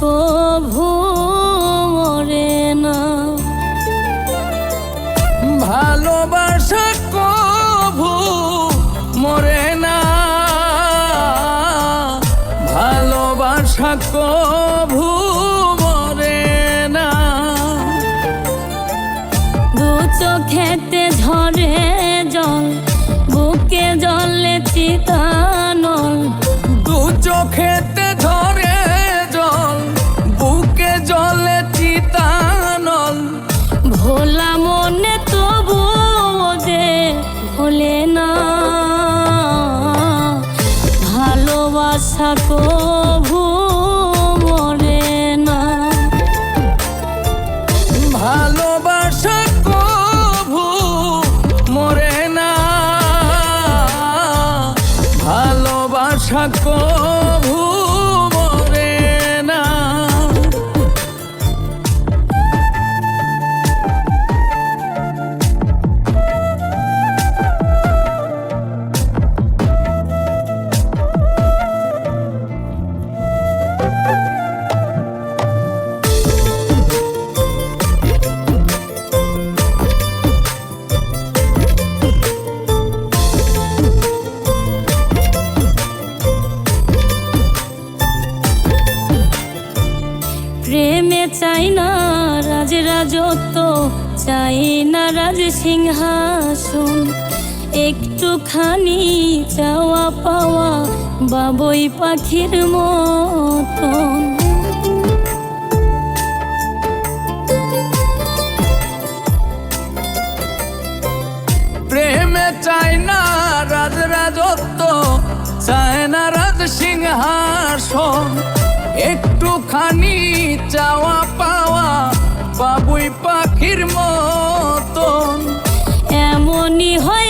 কভু মরে না। ভালোবাসা কভু মরে না। ভালোবাসা কভু মরে না। দু চোখেতে ঝরে জল বুকে জলে চিতানল ভোলা মনে তবু দে ভোলে না। ভালোবাসা কভু মরে না। ভালোবাসা কভু মরে না। ভালোবাসা কভু প্রেমে চাই না রাজ রাজত্ব, চাই না রাজ সিংহাসন। একটুখানি চাওয়া পাওয়া বাবই পাখির মতন। প্রেমে চায় না রাজ রাজত্ব চায় না রাজ সিংহাসন। একটুখানি চাওয়া পাওয়া বাবুই পাখির মতন। এমনই হয়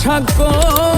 差不。